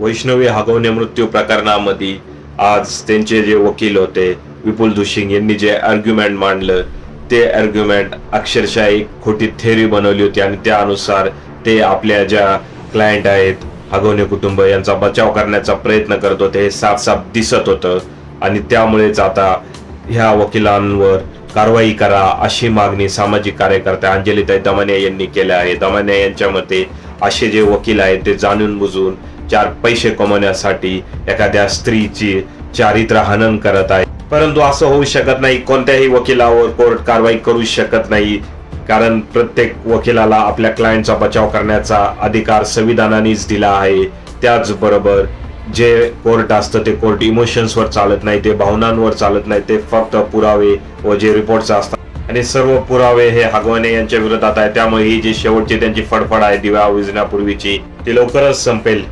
वैष्णवी हगवणे मृत्यू प्रकरणामध्ये आज त्यांचे जे वकील होते विपुल दुशिंग यांनी जे आर्ग्युमेंट मांडलं ते आर्ग्युमेंट अक्षरशः एक खोटी थेअरी बनवली होती आणि त्यानुसार ते आपल्या ज्या क्लायंट आहेत हगवणे कुटुंब यांचा बचाव करण्याचा प्रयत्न करत होते हे साफ साफ दिसत होतं. आणि त्यामुळेच आता ह्या वकिलांवर कारवाई करा अशी मागणी सामाजिक कार्यकर्त्या अंजलीताई दमानिया यांनी केल्या आहे. दमानिया यांच्या मते असे जे वकील आहेत ते जाणून बुजून चार पैसे कमवण्यासाठी एखाद्या स्त्रीची चारित्र हनन करत आहे परंतु असं होऊ शकत नाही. कोणत्याही वकिलावर कोर्ट कारवाई करू शकत नाही. कारण प्रत्येक वकिलाला आपल्या क्लायंटचा बचाव करण्याचा अधिकार संविधानानेच दिला आहे. त्याचबरोबर जे कोर्ट असतं ते कोर्ट इमोशन्सवर चालत नाही ते भावनांवर चालत नाही ते फक्त पुरावे व जे रिपोर्ट्स असतात. आणि सर्व पुरावे हे हगवणे यांच्या विरोधात आहे त्यामुळे ही जी शेवटची त्यांची फडफड आहे दिव्या विजण्यापूर्वीची ती लवकरच संपेल.